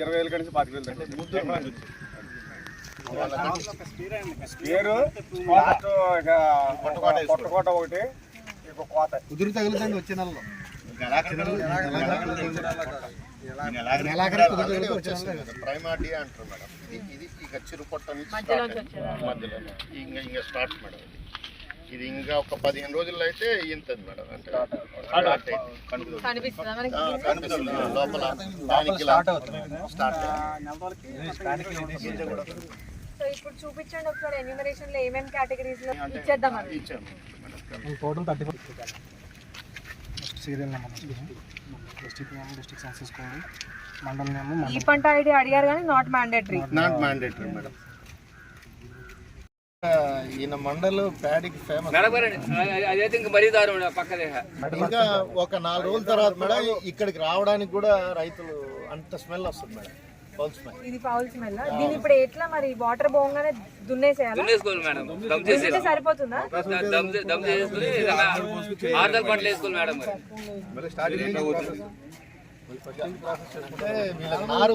ఇరవై వేలు పాతిక. స్పేరు ఒకటి కుదురు తగులుతండి వచ్చే నెలలో. ప్రైమార్డియా అంటారు మేడం ఇది ఇది ఇక చిరుపొట్ట. మధ్యలో ఇంకా ఇంకా స్టార్ట్ మేడం ఇది. ఇది ఇంకా ఒక పదిహేను రోజుల్లో అయితే ఇంతది మేడం అంటే కనిపిస్తుందా? మనకి ఆ, కనిపిస్తుంది. లోపల దానికి స్టార్ట్ స్టార్ట్ సో ఇప్పుడు చూపించండి ఒకసారి ఎన్యూమరేషన్లో ఏమేమి కేటగిరీస్లో ఇచ్చేద్దాం అది ఇచ్చాము total thirty four next serial number district name district census code mandal name ఈ పంట ఐడి అడిగారు కానీ not mandatory not mandatory madam ఈయన మండల్ ప్యాడీకి ఫేమస్ ఇంకా ఒక నాలుగు రోజుల తర్వాత మేడం ఇక్కడికి రావడానికి కూడా రైతులు అంత స్మెల్ వస్తుంది మేడం. Foul smell. ఇది ఫౌల్ స్మెల్. దీని ఇప్పుడు ఎట్లా మరి వాటర్ పోగానే దున్నేసేయాలా? దున్నేసుకోవాలి మేడం. దమ్ సరిపోతుందా? దమ్ దమ్ చేసుకుని ఆరుదల పంటలు వేసుకోవాలి మేడం మరి. నారు